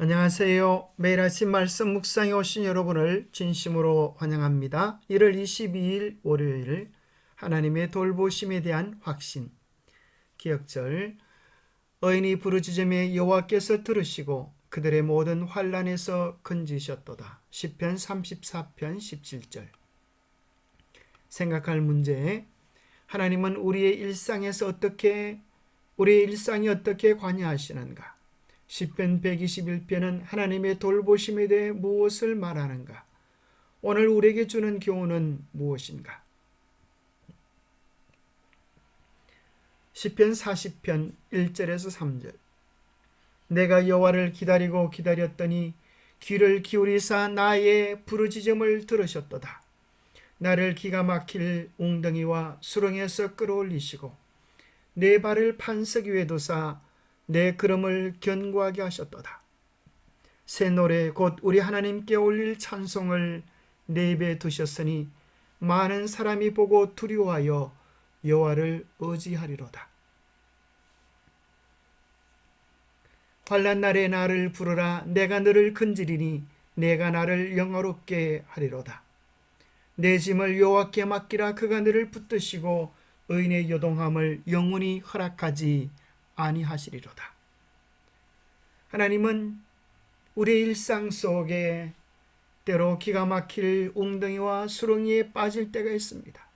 안녕하세요. 매일 아침 말씀 묵상에 오신 여러분을 진심으로 환영합니다. 1월 22일 월요일 하나님의 돌보심에 대한 확신 기억절 어인이 부르짖음에 여호와께서 들으시고 그들의 모든 환란에서 건지셨도다. 시편 34편 17절 생각할 문제 하나님은 우리의 일상에서 어떻게 우리의 일상이 어떻게 관여하시는가? 시편 121편은 하나님의 돌보심에 대해 무엇을 말하는가? 오늘 우리에게 주는 교훈은 무엇인가? 시편 40편 1절에서 3절 내가 여호와를 기다리고 기다렸더니 귀를 기울이사 나의 부르짖음을 들으셨도다. 나를 기가 막힐 웅덩이와 수렁에서 끌어올리시고 내 발을 반석 위에 두사 내 걸음을 견고하게 하셨도다. 새 노래 곧 우리 하나님께 올릴 찬송을 내 입에 두셨으니 많은 사람이 보고 두려워하여 여호와를 의지하리로다. 환난 날에 나를 부르라 내가 너를 건지리니 내가 나를 영화롭게 하리로다. 내 짐을 여호와께 맡기라 그가 너를 붙드시고 의인의 요동함을 영원히 허락하지 아니하시리로다. 하나님은 우리 일상 속에 때로 기가 막힐 웅덩이와 수렁이에 빠질 때가 있습니다.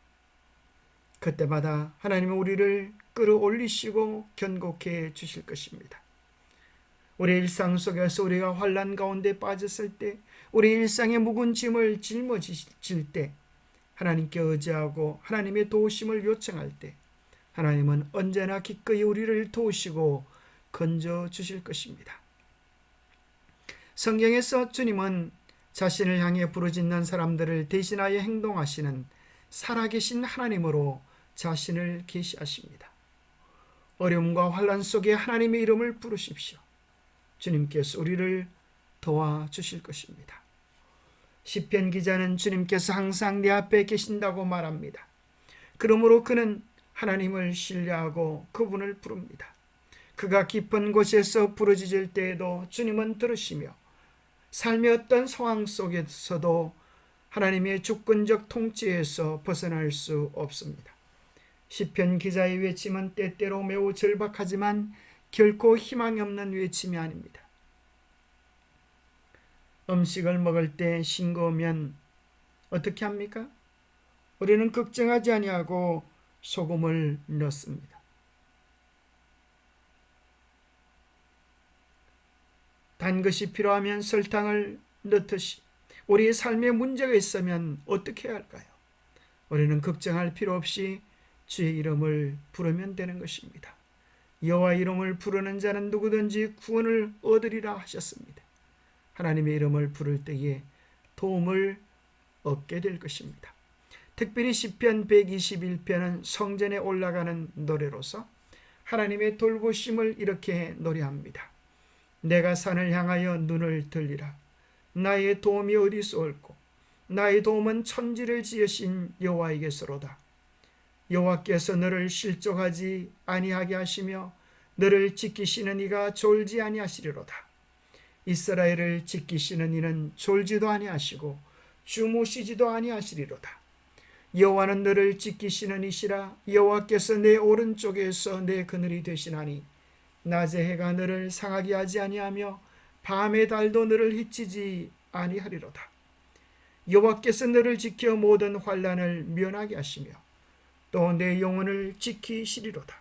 그때마다 하나님은 우리를 끌어올리시고 견고케 주실 것입니다. 우리 일상 속에서 우리가 환란 가운데 빠졌을 때, 우리 일상의 묵은 짐을 짊어질 때, 하나님께 의지하고 하나님의 도우심을 요청할 때, 하나님은 언제나 기꺼이 우리를 도우시고 건져 주실 것입니다. 성경에서 주님은 자신을 향해 부르짖는 사람들을 대신하여 행동하시는 살아계신 하나님으로 자신을 계시하십니다. 어려움과 환란 속에 하나님의 이름을 부르십시오. 주님께서 우리를 도와주실 것입니다. 시편 기자는 주님께서 항상 내 앞에 계신다고 말합니다. 그러므로 그는 하나님을 신뢰하고 그분을 부릅니다. 그가 깊은 곳에서 부르짖을 때에도 주님은 들으시며 삶의 어떤 상황 속에서도 하나님의 주권적 통치에서 벗어날 수 없습니다. 시편 기자의 외침은 때때로 매우 절박하지만 결코 희망이 없는 외침이 아닙니다. 음식을 먹을 때 싱거우면 어떻게 합니까? 우리는 걱정하지 아니하고 소금을 넣습니다. 단 것이 필요하면 설탕을 넣듯이 우리의 삶에 문제가 있으면 어떻게 해야 할까요? 우리는 걱정할 필요 없이 주의 이름을 부르면 되는 것입니다. 여호와 이름을 부르는 자는 누구든지 구원을 얻으리라 하셨습니다. 하나님의 이름을 부를 때에 도움을 얻게 될 것입니다. 특별히 시편 121편은 성전에 올라가는 노래로서 하나님의 돌보심을 이렇게 노래합니다. 내가 산을 향하여 눈을 들리라. 나의 도움이 어디서 올고 나의 도움은 천지를 지으신 여호와에게서로다. 여호와께서 너를 실족하지 아니하게 하시며 너를 지키시는 이가 졸지 아니하시리로다. 이스라엘을 지키시는 이는 졸지도 아니하시고 주무시지도 아니하시리로다. 여호와는 너를 지키시는 이시라 여호와께서 내 오른쪽에서 내 그늘이 되시나니 낮에 해가 너를 상하게 하지 아니하며 밤의 달도 너를 해치지 아니하리로다. 여호와께서 너를 지켜 모든 환란을 면하게 하시며 또 내 영혼을 지키시리로다.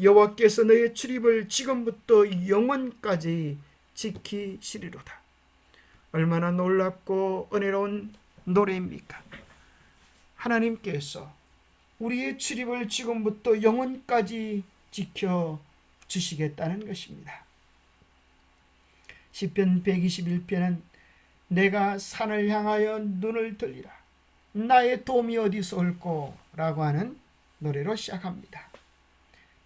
여호와께서 너의 출입을 지금부터 영원까지 지키시리로다. 얼마나 놀랍고 은혜로운 노래입니까? 하나님께서 우리의 출입을 지금부터 영원까지 지켜 주시겠다는 것입니다. 시편 121편은 내가 산을 향하여 눈을 들리라. 나의 도움이 어디서 올꼬? 라고 하는 노래로 시작합니다.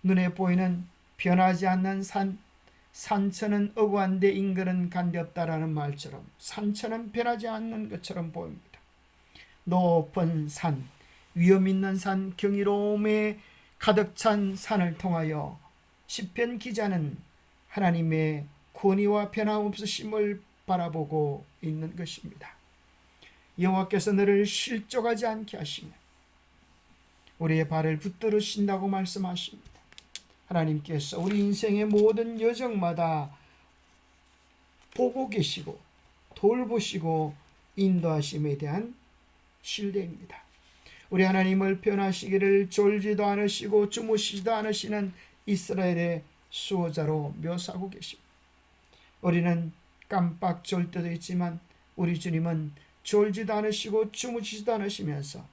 눈에 보이는 변하지 않는 산, 산천은 억울한데 인근은 간렵다라는 말처럼 산천은 변하지 않는 것처럼 보입니다. 높은 산, 위험 있는 산, 경이로움에 가득 찬 산을 통하여 시편 기자는 하나님의 권위와 변함없으심을 바라보고 있는 것입니다. 여호와께서 너를 실족하지 않게 하시며 우리의 발을 붙들으신다고 말씀하십니다. 하나님께서 우리 인생의 모든 여정마다 보고 계시고 돌보시고 인도하심에 대한 신뢰입니다. 우리 하나님을 변하시기를 졸지도 않으시고 주무시지도 않으시는 이스라엘의 수호자로 묘사하고 계십니다. 우리는 깜빡 졸 때도 있지만 우리 주님은 졸지도 않으시고 주무시지도 않으시면서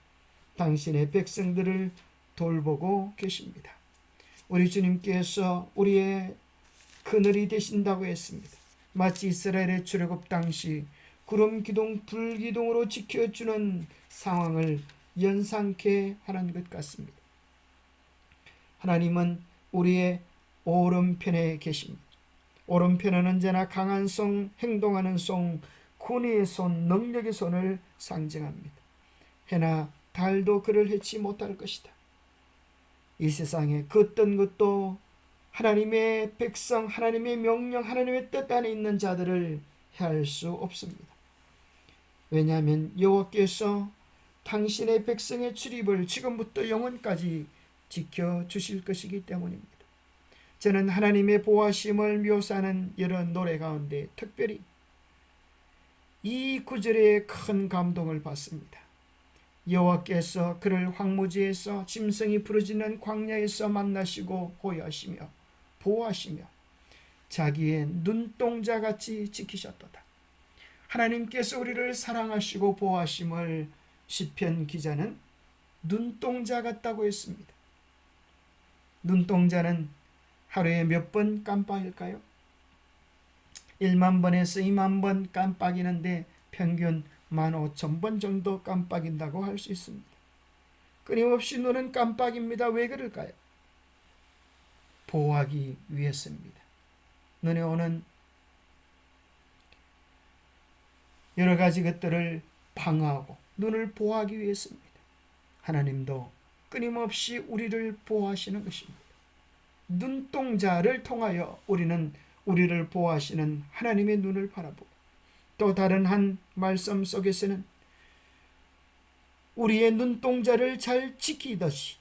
당신의 백성들을 돌보고 계십니다. 우리 주님께서 우리의 그늘이 되신다고 했습니다. 마치 이스라엘의 출애굽 당시 구름 기둥 불 기둥으로 지켜주는 상황을 연상케 하는 것 같습니다. 하나님은 우리의 오른편에 계십니다. 오른편은 언제나 강한 손, 행동하는 손, 군의의 손, 능력의 손을 상징합니다. 해나 달도 그를 해치 못할 것이다. 이 세상에 그 어떤 것도 하나님의 백성, 하나님의 명령, 하나님의 뜻 안에 있는 자들을 해할 수 없습니다. 왜냐하면 여호와께서 당신의 백성의 출입을 지금부터 영원까지 지켜 주실 것이기 때문입니다. 저는 하나님의 보호하심을 묘사하는 여러 노래 가운데 특별히 이 구절에 큰 감동을 받습니다. 여호와께서 그를 황무지에서 짐승이 부르짖는 광야에서 만나시고 호위하시며 보호하시며 자기의 눈동자 같이 지키셨도다. 하나님께서 우리를 사랑하시고 보호하심을 시편 기자는 눈동자 같다고 했습니다. 눈동자는 하루에 몇 번 깜빡일까요? 1만 번에서 2만 번 깜빡이는데 평균 15,000번 정도 깜빡인다고 할 수 있습니다. 끊임없이 눈은 깜빡입니다. 왜 그럴까요? 보호하기 위해서입니다. 눈에 오는 여러 가지 것들을 방어하고 눈을 보호하기 위해서입니다. 하나님도 끊임없이 우리를 보호하시는 것입니다. 눈동자를 통하여 우리는 우리를 보호하시는 하나님의 눈을 바라보고 또 다른 한 말씀 속에서는 우리의 눈동자를 잘 지키듯이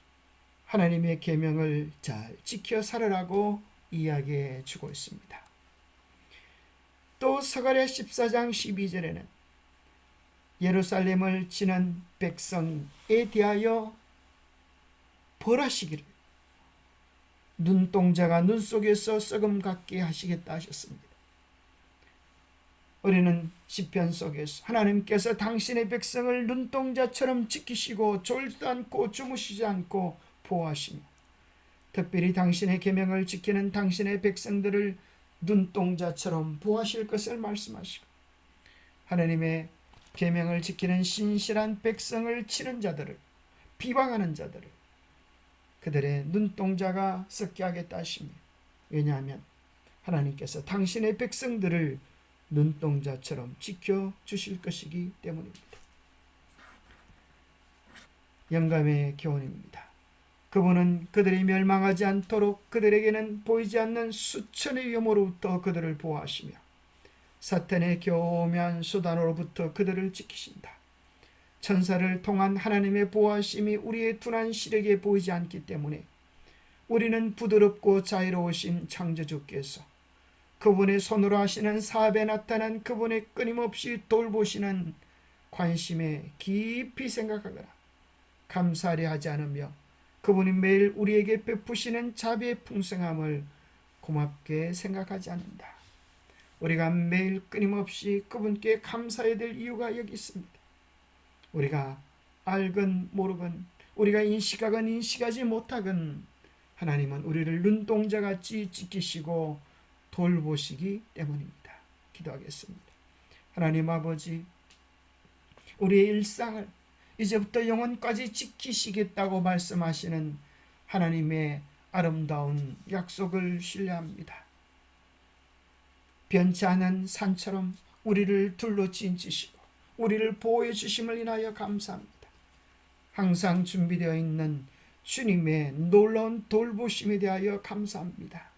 하나님의 계명을 잘 지켜 살아라고 이야기해 주고 있습니다. 또 서가랴 14장 12절에는 예루살렘을 지는 백성에 대하여 벌하시기를 눈동자가 눈 속에서 썩음 같게 하시겠다 하셨습니다. 우리는 시편 속에서 하나님께서 당신의 백성을 눈동자처럼 지키시고 졸지도 않고 주무시지 않고 보호하시며 특별히 당신의 계명을 지키는 당신의 백성들을 눈동자처럼 보호하실 것을 말씀하시고 하나님의 계명을 지키는 신실한 백성을 치는 자들을 비방하는 자들을 그들의 눈동자가 썩게 하겠다 하시며 왜냐하면 하나님께서 당신의 백성들을 눈동자처럼 지켜 주실 것이기 때문입니다. 영감의 교훈입니다. 그분은 그들이 멸망하지 않도록 그들에게는 보이지 않는 수천의 위험으로부터 그들을 보호하시며 사탄의 교묘한 수단으로부터 그들을 지키신다. 천사를 통한 하나님의 보호하심이 우리의 둔한 시력에 보이지 않기 때문에 우리는 부드럽고 자유로우신 창조주께서 그분의 손으로 하시는 사업에 나타난 그분의 끊임없이 돌보시는 관심에 깊이 생각하거나 감사하려 하지 않으며 그분이 매일 우리에게 베푸시는 자비의 풍성함을 고맙게 생각하지 않는다. 우리가 매일 끊임없이 그분께 감사해야 될 이유가 여기 있습니다. 우리가 알건 모르건 우리가 인식하건 인식하지 못하건 하나님은 우리를 눈동자같이 지키시고 돌보시기 때문입니다. 기도하겠습니다. 하나님 아버지 우리의 일상을 이제부터 영원까지 지키시겠다고 말씀하시는 하나님의 아름다운 약속을 신뢰합니다. 변치 않은 산처럼 우리를 둘러 진지시고 우리를 보호해 주심을 인하여 감사합니다. 항상 준비되어 있는 주님의 놀라운 돌보심에 대하여 감사합니다.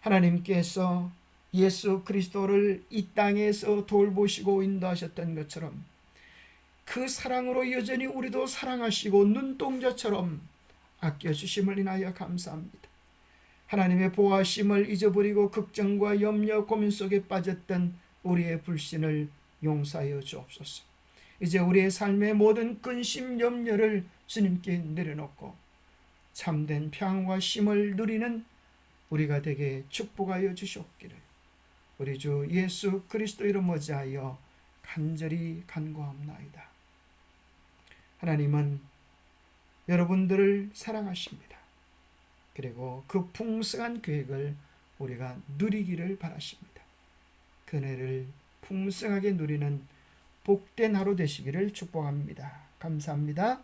하나님께서 예수 그리스도를 이 땅에서 돌보시고 인도하셨던 것처럼 그 사랑으로 여전히 우리도 사랑하시고 눈동자처럼 아껴주심을 인하여 감사합니다. 하나님의 보호하심을 잊어버리고 걱정과 염려, 고민 속에 빠졌던 우리의 불신을 용서하여 주옵소서. 이제 우리의 삶의 모든 근심, 염려를 주님께 내려놓고 참된 평안과 쉼을 누리는 우리가 되게 축복하여 주시옵기를 우리 주 예수 그리스도 이름 어지하여 간절히 간구합나이다. 하나님은 여러분들을 사랑하십니다. 그리고 그 풍성한 계획을 우리가 누리기를 바라십니다. 그네를 풍성하게 누리는 복된 하루 되시기를 축복합니다. 감사합니다.